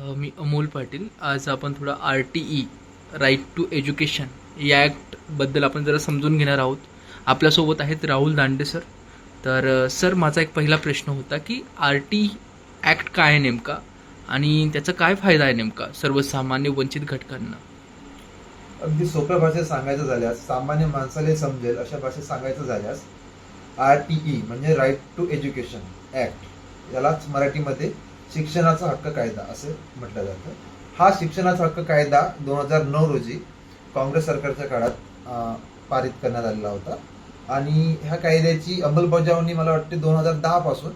मी अमोल पाटील. आज आपण थोडा R T E right to education या ॲक्टबद्दल आपण जरा समजून घेणार आहोत. आपल्यासोबत आहेत राहुल दांडे सर तर सर माझा एक पहिला प्रश्न होता की आर टी ॲक्ट काय आहे नेमका? आणि त्याचा काय फायदा आहे नेमका सर्वसामान्य वंचित घटकांना? अगदी सोप्या भाषेत सांगायचं झाल्यास सामान्य माणसाला समजेल अशा भाषेत सांगायचं झाल्यास आर टी ई म्हणजे राईट टू एज्युकेशन ॲक्ट यालाच मराठीमध्ये शिक्षणाचा हक्क कायदा असे म्हटलं जातं. हा शिक्षणाचा हक्क कायदा दोन हजार नऊ रोजी काँग्रेस सरकारच्या काळात पारित करण्यात आलेला होता. आणि ह्या कायद्याची अंमलबजावणी मला वाटते दोन हजार दहापासून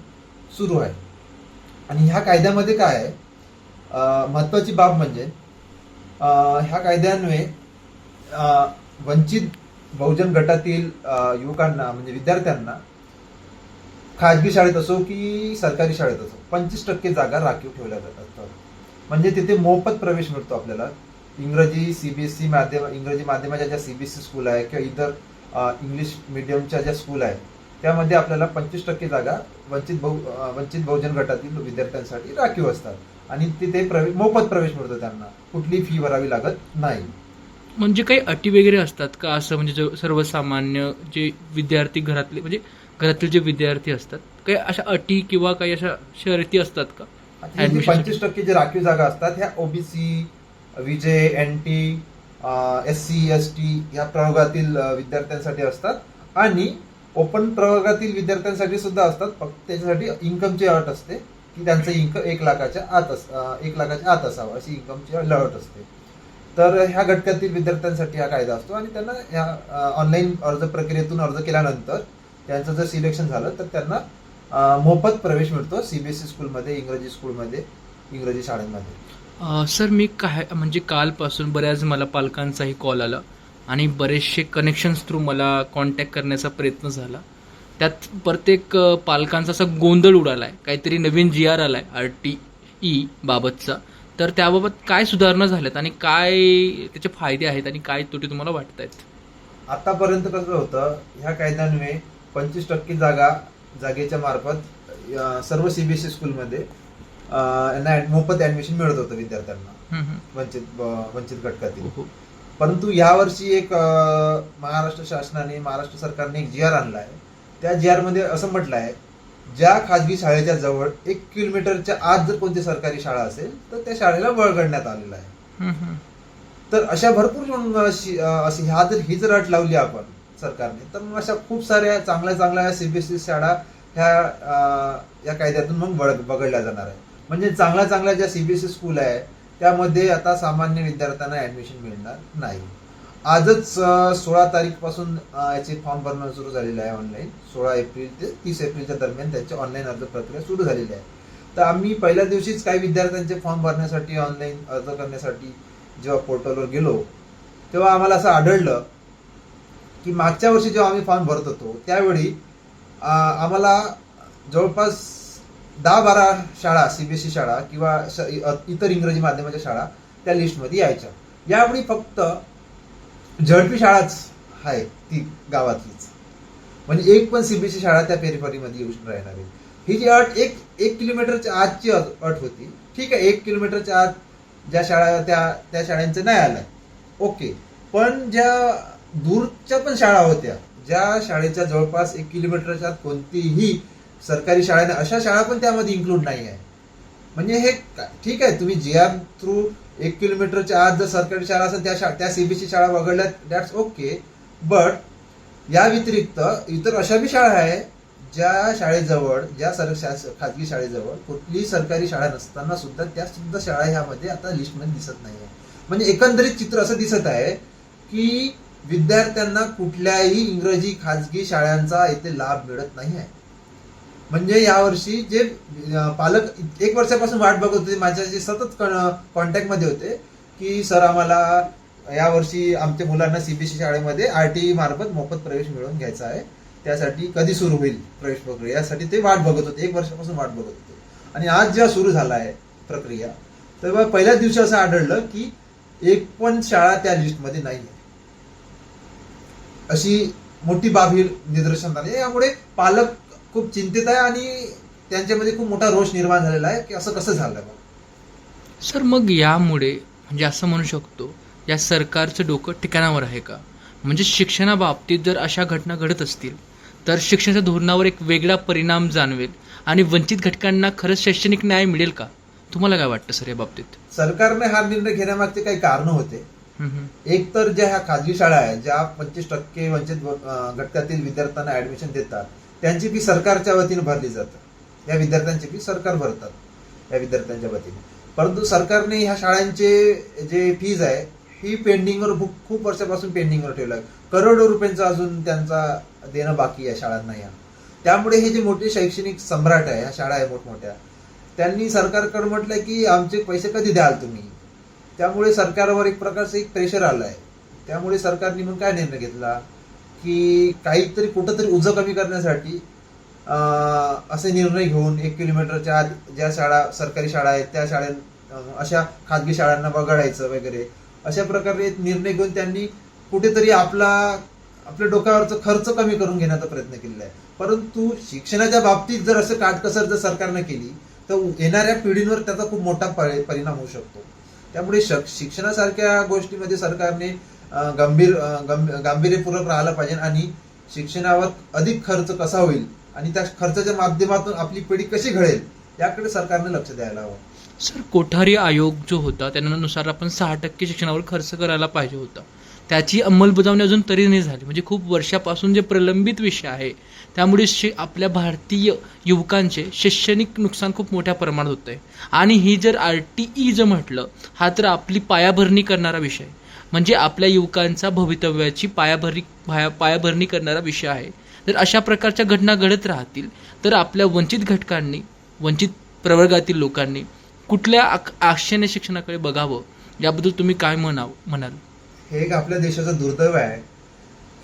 सुरू आहे. आणि ह्या कायद्यामध्ये काय आहे? महत्त्वाची बाब म्हणजे ह्या कायद्यान्वये वंचित बहुजन गटातील युवकांना म्हणजे विद्यार्थ्यांना खाजगी शाळेत असो की सरकारी शाळेत असो पंचवीस टक्के जागा राखीव ठेवल्या जातात. म्हणजे तिथे मोफत प्रवेश मिळतो आपल्याला. इंग्रजी सीबीएसई माध्यम इंग्रजी माध्यमाच्या ज्या सीबीएसई स्कूल आहे किंवा इतर इंग्लिश मिडियमच्या ज्या स्कूल आहे त्यामध्ये आपल्याला पंचवीस टक्के जागा वंचित बहु वंचित बहुजन गटातील विद्यार्थ्यांसाठी राखीव असतात. आणि तिथे प्रवेश मोफत प्रवेश मिळतो त्यांना. कुठली फी भरावी लागत नाही. म्हणजे काही अटी वगैरे असतात का? असं म्हणजे सर्वसामान्य जे विद्यार्थी घरातले म्हणजे घरातील जे विद्यार्थी असतात काही अशा अटी किंवा काही अशा शर्ती असतात का? पंचवीस टक्के जे राखीव जागा असतात ह्या OBC VJ N T S C S T या प्रवर्गातील विद्यार्थ्यांसाठी असतात आणि ओपन प्रवर्गातील विद्यार्थ्यांसाठी सुद्धा असतात. फक्त त्याच्यासाठी इन्कमची अट असते की त्यांचं इन्कम एक लाखाच्या आत अस एक लाखाच्या आत असावं अशी इन्कमची अट असते. तर ह्या घटकातील विद्यार्थ्यांसाठी हा कायदा असतो आणि त्यांना ह्या ऑनलाईन अर्ज प्रक्रियेतून अर्ज केल्यानंतर त्यांचं जर सिलेक्शन झालं तर त्यांना मोफत प्रवेश मिळतो सीबीएसई स्कूलमध्ये इंग्रजी स्कूलमध्ये इंग्रजी शाळांमध्ये. सर मी काय म्हणजे कालपासून बऱ्याच मला पालकांचाही कॉल आला आणि बरेचसे कनेक्शन्स थ्रू मला कॉन्टॅक्ट करण्याचा प्रयत्न झाला. त्यात प्रत्येक पालकांचा असा गोंधळ उडाला आहे काहीतरी नवीन जी आर आला आहे आर टी ई बाबतचा. तर त्याबाबत काय सुधारणा झाल्यात आणि काय त्याचे फायदे आहेत आणि काय तोटे तुम्हाला वाटत आहेत आतापर्यंत कसं होतं ह्या कायद्यान्वये पंचवीस टक्के जागा जागेच्या मार्फत सर्व सीबीएसई स्कूलमध्ये अ, यांना मोफत ऍडमिशन मिळत होतं विद्यार्थ्यांना. वंचित वंचित घटकातील. परंतु यावर्षी एक महाराष्ट्र शासनाने महाराष्ट्र सरकारने एक जी आर आणला आहे त्या जी आरमध्ये असं म्हटलं आहे ज्या खाजगी शाळेच्या जवळ एक किलोमीटरच्या आत जर कोणती सरकारी शाळा असेल तर त्या शाळेला वळगडण्यात आलेलं आहे. तर अशा भरपूर अशी ह्या जर ही जर अट लावली आपण सरकारने. तर मग अशा खूप साऱ्या चांगल्या चांगल्या सीबीएसई शाळा ह्या या कायद्यातून मग बळ बघडल्या जाणार आहे म्हणजे चांगल्या चांगल्या ज्या सीबीएसई स्कूल आहे त्यामध्ये आता सामान्य विद्यार्थ्यांना ऍडमिशन मिळणार नाही. आजच सोळा तारीखपासून याचे फॉर्म भरणं सुरू झालेलं आहे ऑनलाईन सोळा एप्रिल ते तीस एप्रिलच्या दरम्यान त्याची ऑनलाईन अर्ज प्रक्रिया सुरू झालेली आहे. तर आम्ही पहिल्या दिवशीच काही विद्यार्थ्यांचे फॉर्म भरण्यासाठी ऑनलाईन अर्ज करण्यासाठी जेव्हा पोर्टलवर गेलो तेव्हा आम्हाला असं आढळलं की मागच्या वर्षी जेव्हा आम्ही फॉर्म भरत होतो त्यावेळी आम्हाला जवळपास दहा बारा शाळा सीबीएसई शाळा किंवा श- इतर इंग्रजी माध्यमाच्या शाळा त्या लिस्टमध्ये यायच्या. यावेळी फक्त झडपी शाळाच आहे ती गावातलीच. म्हणजे एक पण सीबीएसई शाळा त्या पेरिफरीमध्ये येऊ राहणार आहे. ही जी अट एक एक किलोमीटरच्या आतची अट अट होती. ठीक आहे एक किलोमीटरच्या आत ज्या शाळा त्या त्या शाळांचं नाही आलं ओके. पण ज्या दूरच्या पण शाळा होत्या. ज्या शाळेच्या जवळपास एक किलोमीटरच्या आत कोणतीही सरकारी शाळा नाही अशा शाळा पण त्यामध्ये इन्क्लूड नाही आहे म्हणजे हे ठीक आहे तुम्ही जी आर थ्रू एक किलोमीटरच्या आत जर सरकारी शाळा असेल त्या शा त्या सीबीसी शाळा वगळल्या दॅट्स ओके बट या व्यतिरिक्त इतर अशा बी शाळा आहे ज्या शाळेजवळ ज्या सर खाजगी शाळेजवळ कुठलीही सरकारी शाळा नसताना सुद्धा त्या सुद्धा शाळा ह्यामध्ये आता लिस्टमध्ये दिसत नाही आहे म्हणजे एकंदरीत चित्र असं दिसत आहे की विद्यार्थ्यांना कुठल्याही इंग्रजी खाजगी शाळांचा इथे लाभ मिळत नाही आहे. म्हणजे यावर्षी जे पालक एक वर्षापासून वाट बघत होते माझ्याशी सतत कॉन्टॅक्टमध्ये होते की सर आम्हाला यावर्षी आमच्या मुलांना सीबीएसई शाळेमध्ये आर टी मार्फत मोफत प्रवेश मिळवून घ्यायचा आहे. त्यासाठी कधी सुरू होईल प्रवेश प्रक्रिया यासाठी ते वाट बघत होते एक वर्षापासून वाट बघत होते. आणि आज जेव्हा सुरू झाला आहे प्रक्रिया तेव्हा पहिल्याच दिवशी असं आढळलं की एक पण शाळा त्या लिस्टमध्ये नाही आहे अशी मोठी बाब ही निदर्शनात आली. यामुळे पालक खूप चिंतित आहे आणि त्यांच्यामध्ये खूप मोठा रोष निर्माण झालेला आहे की असं कसं झालं बा सर मग यामुळे म्हणजे असं म्हणू शकतो या सरकारचं डोकं ठिकाणावर आहे का? म्हणजे शिक्षणाबाबतीत जर अशा घटना घडत असतील तर शिक्षणाच्या धोरणावर एक वेगळा परिणाम जाणवेल आणि वंचित घटकांना खरंच शैक्षणिक न्याय मिळेल का? तुम्हाला काय वाटतं सर या बाबतीत सरकारने हा निर्णय घेण्यामागचे काही कारण होते. एक तर ज्या ह्या खाजगी शाळा आहेत ज्या पंचवीस टक्के वंचित घटकातील विद्यार्थ्यांना ऍडमिशन देतात त्यांची फी सरकारच्या वतीने भरली जातात या विद्यार्थ्यांची फी सरकार भरतात या विद्यार्थ्यांच्या वतीने. परंतु सरकारने ह्या शाळांचे जे फीज आहे ही पेंडिंगवर खूप खूप वर्षापासून पेंडिंगवर ठेवलं आहे. करोडो रुपयांचा अजून त्यांचा देणं बाकी आहे शाळांना या. त्यामुळे हे जे मोठे शैक्षणिक सम्राट आहे ह्या शाळा आहे मोठमोठ्या त्यांनी सरकारकडे म्हटलं की आमचे पैसे कधी द्याल तुम्ही? त्यामुळे सरकारवर एक प्रकारचं एक प्रेशर आलं आहे त्यामुळे सरकारने मग काय निर्णय घेतला? की काहीतरी कुठंतरी उजं कमी करण्यासाठी असे निर्णय घेऊन एक किलोमीटरच्या आत ज्या शाळा सरकारी शाळा आहेत त्या शाळेत अशा खाजगी शाळांना वगळायचं वगैरे अशा प्रकारे निर्णय घेऊन त्यांनी कुठेतरी आपला आपल्या डोक्यावरचा खर्च कमी करून घेण्याचा प्रयत्न केलेला आहे. परंतु शिक्षणाच्या बाबतीत जर असं काटकसर जर सरकारनं केली तर येणाऱ्या पिढींवर त्याचा खूप मोठा परिणाम होऊ शकतो. त्यामुळे शक- शिक्षणासारख्या गोष्टीमध्ये सरकारने गंभीर गांभीर्यपूर्वक राहिलं पाहिजे आणि शिक्षणावर अधिक खर्च कसा होईल आणि त्या खर्चाच्या माध्यमातून आपली पिढी कशी घडेल याकडे सरकारने लक्ष द्यायला हवं. सर कोठारी आयोग जो होता त्यानुसार आपण सहा टक्के शिक्षणावर खर्च करायला पाहिजे होता. त्याची अंमलबजावणी अजून तरी नाही झाली. म्हणजे खूप वर्षापासून जे प्रलंबित विषय आहे त्यामुळे शि आपल्या भारतीय युवकांचे शैक्षणिक नुकसान खूप मोठ्या प्रमाणात होत आहे आणि ही जर आर टी ई जर म्हटलं हा तर आपली पायाभरणी करणारा विषय. म्हणजे आपल्या युवकांचा भवितव्याची पायाभरणी पाया पायाभरणी करणारा विषय आहे. जर अशा प्रकारच्या घटना घडत राहतील तर आपल्या वंचित घटकांनी वंचित प्रवर्गातील लोकांनी कुठल्या आक- आशेने शिक्षणाकडे बघावं? याबद्दल तुम्ही काय म्हणाव म्हणाल? हे एक आपल्या देशाचं दुर्दैव आहे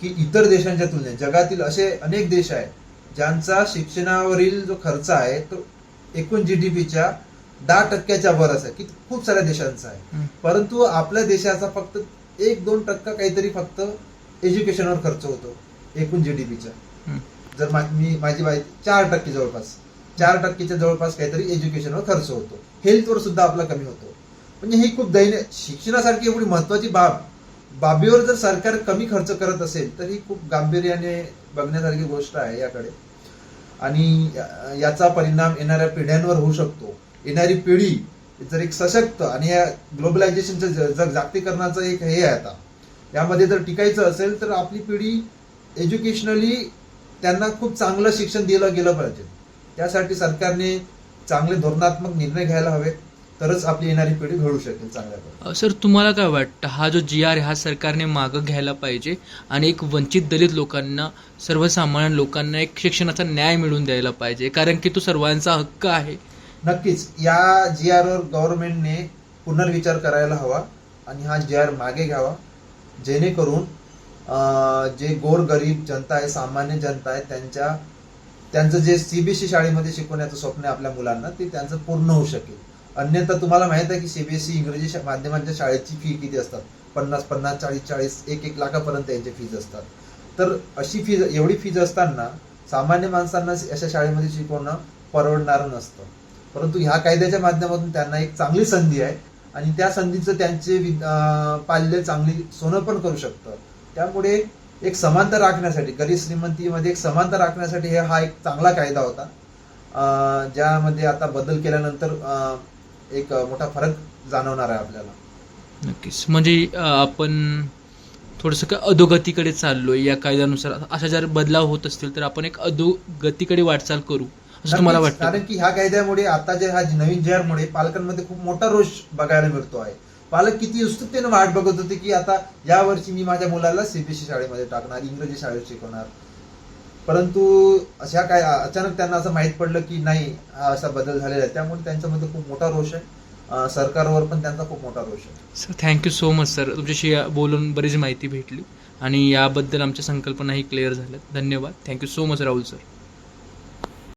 की इतर देशांच्या तुलनेत जगातील असे अनेक देश आहेत ज्यांचा शिक्षणावरील जो खर्च आहे तो एकूण जीडीपीच्या दहा टक्क्याच्या वरच आहे की खूप साऱ्या देशांचा आहे. परंतु आपल्या देशाचा फक्त एक दोन टक्का काहीतरी फक्त एज्युकेशनवर खर्च होतो एकूण जीडीपीच्या हं. जर मा- मी माझी माहिती चार टक्के जवळपास चार टक्केच्या जवळपास काहीतरी एज्युकेशनवर खर्च होतो हेल्थवर सुद्धा आपला कमी होतो म्हणजे ही खूप दैन्य शिक्षणासारखी एवढी महत्वाची बाब बाबीवर जर सरकार कमी खर्च करत असेल तर ही खूप गांभीर्याने बघण्यासारखी गोष्ट आहे याकडे. आणि याचा परिणाम येणाऱ्या पिढ्यांवर होऊ शकतो. येणारी पिढी जर एक सशक्त आणि या ग्लोबलायझेशनचं ज- जग जागतिकरणाचं एक हे आहे आता. यामध्ये जर टिकायचं असेल तर आपली पिढी एज्युकेशनली त्यांना खूप चांगलं शिक्षण दिलं गेलं पाहिजे. त्यासाठी सरकारने चांगले धोरणात्मक निर्णय घ्यायला हवेत. तरच आपली येणारी पिढी घडू शकेल चांगल्या सर तुम्हाला काय वाटतं? हा जो जी आर हा सरकारने मागं घ्यायला पाहिजे आणि एक वंचित दलित लोकांना सर्वसामान्य लोकांना एक शिक्षणाचा न्याय मिळवून द्यायला पाहिजे कारण की तो सर्वांचा हक्क आहे. नक्कीच या जी आरवर गव्हर्नमेंटने पुनर्विचार करायला हवा आणि हा जी आर मागे घ्यावा. जेणेकरून जे गोरगरीब जनता आहे सामान्य जनता आहे त्यांच्या त्यांचं जे सीबीएसई शाळेमध्ये शिकवण्याचं स्वप्न आहे आपल्या मुलांना ते त्यांचं पूर्ण होऊ शकेल. अन्यथा तुम्हाला माहीत आहे की सीबीएसई इंग्रजी माध्यमांच्या शाळेची फी किती असतात? पन्नास पन्नास चाळीस चाळीस एक एक लाखापर्यंत यांचे फीज असतात. तर अशी फीज एवढी फीज असताना सामान्य माणसांना अशा शाळेमध्ये शिकवणं परवडणारं नसतं. परंतु ह्या कायद्याच्या माध्यमातून त्यांना एक चांगली संधी आहे आणि त्या संधीचं त्यांचे पाल्य चांगली सोनं पण करू शकतं. त्यामुळे एक समानता राखण्यासाठी गरीब श्रीमंतीमध्ये एक समानता राखण्यासाठी हे हा एक चांगला कायदा होता. ज्यामध्ये आता बदल केल्यानंतर एक मोठा फरक जाणवणार आहे आपल्याला. नक्कीच. म्हणजे आपण थोडंसं अधोगतीकडे चाललोय या कायद्यानुसार. अशा जर बदलाव होत असतील तर आपण एक अधोगतीकडे वाटचाल करू असं तुम्हाला वाटतं? कारण की ह्या कायद्यामुळे आता जे हा नवीन जी मुळे पालकांमध्ये खूप मोठा रोष बघायला मिळतो आहे. पालक किती उत्सुकतेने वाट बघत होते की आता या वर्षी मी माझ्या मुलाला सीबीएसई शाळेमध्ये टाकणार इंग्रजी शाळेत शिकवणार. परंतु अशा काय अचानक त्यांना असं माहीत पडलं की नाही हा असा बदल झालेला आहे. त्यामुळे त्यांच्यामध्ये खूप मोठा रोष आहे. सरकारवर पण त्यांचा खूप मोठा रोष आहे. Sir thank you so much sir तुमच्याशी बोलून बरीच माहिती भेटली आणि याबद्दल आमच्या संकल्पनाही क्लिअर झाल्या धन्यवाद. Thank you so much Rahul sir